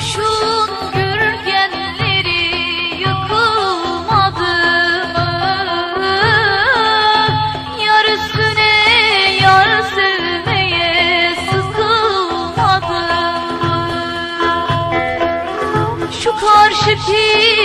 kuşun gürgenleri yıkılmadı mı? Yar üstüne yar sevmeye sıkılmadı mı? Şu karşıki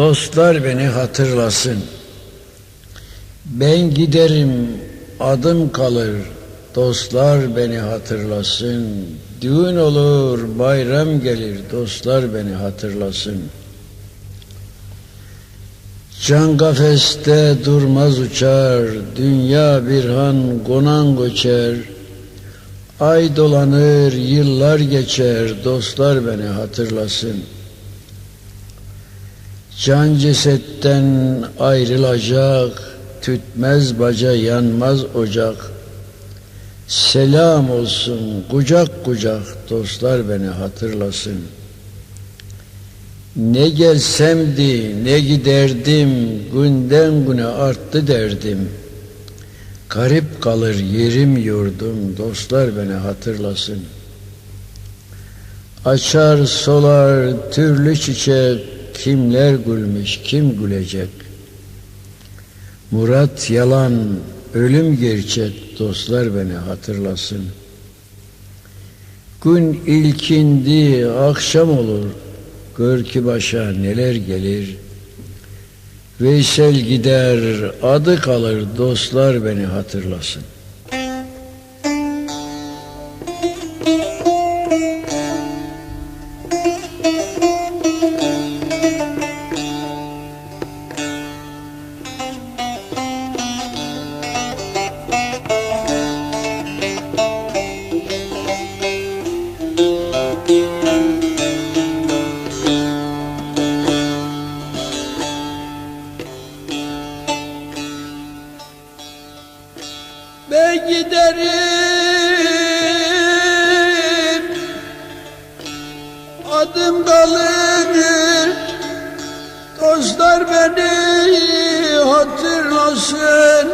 Dostlar beni hatırlasın. Ben giderim adım kalır. Dostlar beni hatırlasın. Düğün olur, bayram gelir. Dostlar beni hatırlasın. Can kafeste durmaz uçar. Dünya bir han konan göçer. Ay dolanır, yıllar geçer. Dostlar beni hatırlasın. Can cesetten ayrılacak, tütmez baca yanmaz ocak. Selam olsun kucak kucak dostlar beni hatırlasın. Ne gelsemdi ne giderdim günden güne arttı derdim. Garip kalır yerim yurdum dostlar beni hatırlasın. Açar solar türlü çiçek kimler gülmüş kim gülecek? Murat yalan ölüm gerçek dostlar beni hatırlasın. Gün ilkindi akşam olur gör ki başa neler gelir. Veysel gider adı kalır dostlar beni hatırlasın Ben giderim. Adım kalır Dostlar beni hatırlasın.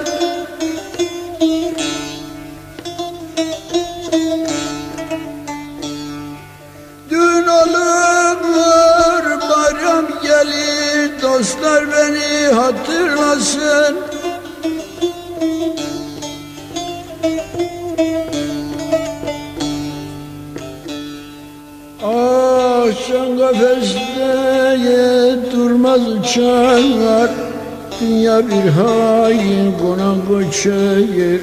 Düğün olur bayram gelir. Dostlar beni hatırlasın Akşam kafeste durmaz uçar Dünya bir hain konan göçer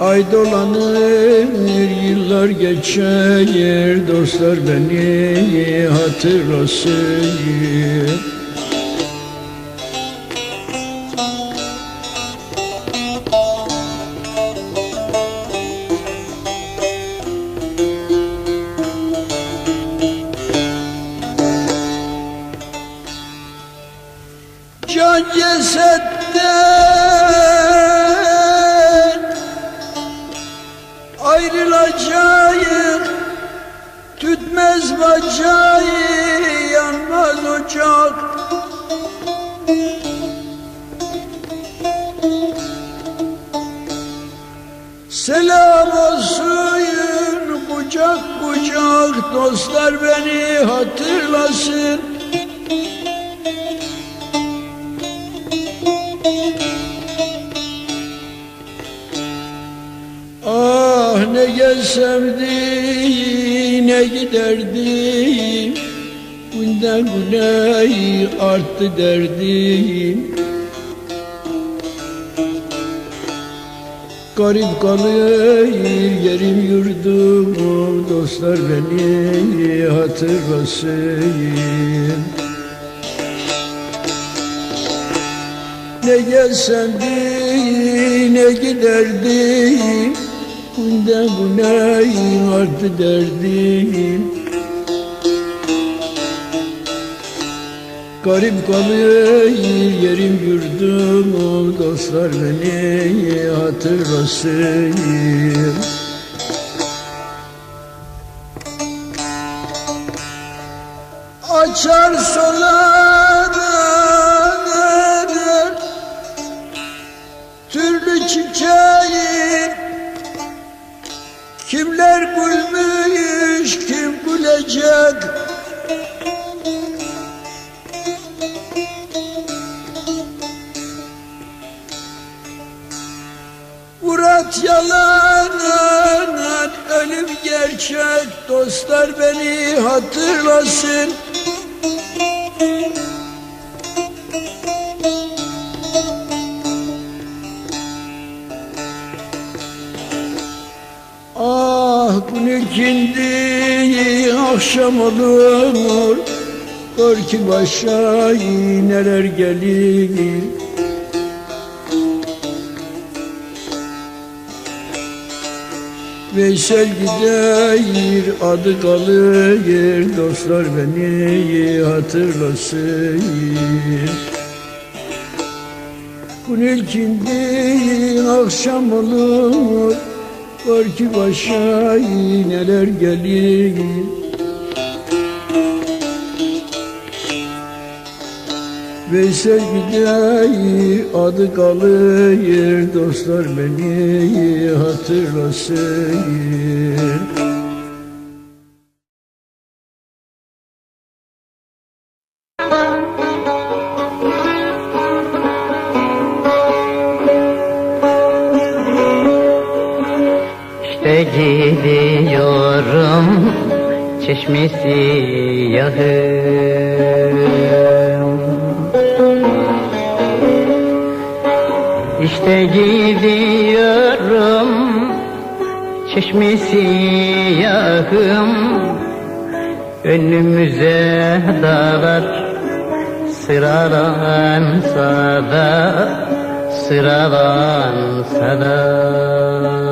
Ay dolanır yıllar geçer. Dostlar beni hatırlasın Can cesetten ayrılacağız Tütmez bacağı yanmaz ocak Selam olsun kucak kucak dostlar beni hatırlasın ne gelsem ne giderdim Günden güne arttı derdim Garip kalır yerim yurdum Dostlar beni hatırlasın. Ne gelsem ne giderdim Günden güne arttı derdim? Garip kalır yerim yurdum Dostlar beni hatırlasın. Açar solanır Türlü çiçeği Kimler gülmüş kim gülecek? Murat yalanın ölüm gerçek Dostlar beni hatırlasın ikindi akşam olur Gör ki başa neler gelir. Veysel gider adı kalır. Dostlar beni hatırlasın. Gün ilkindi akşam olur Var ki başa neler gelir. Veysel gider adı kalır Dostlar beni hatırlasın gidiyorum çeşmesi yahım İşte gidiyorum çeşmesi yahım Önümüze dağlar sıralansa da sıralansa da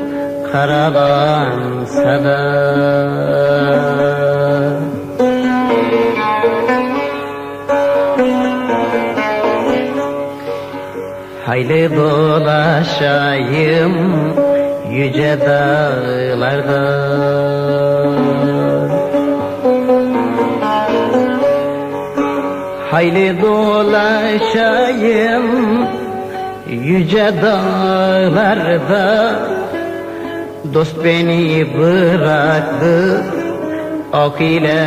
Karalansa da Hayli dolaşayım yüce dağlarda. Hayli dolaşayım yüce dağlarda Dost beni bıraktı. Ok ile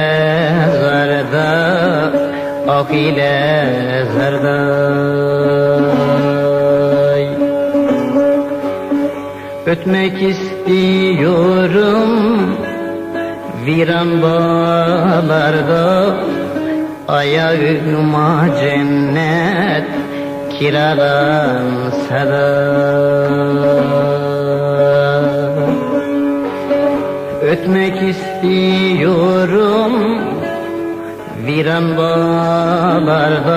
zarda Ok ile zarda Ötmek istiyorum Viran bağlarda. Ayağıma cennet kiralansa da Ötmek istiyorum. Viran bağlarda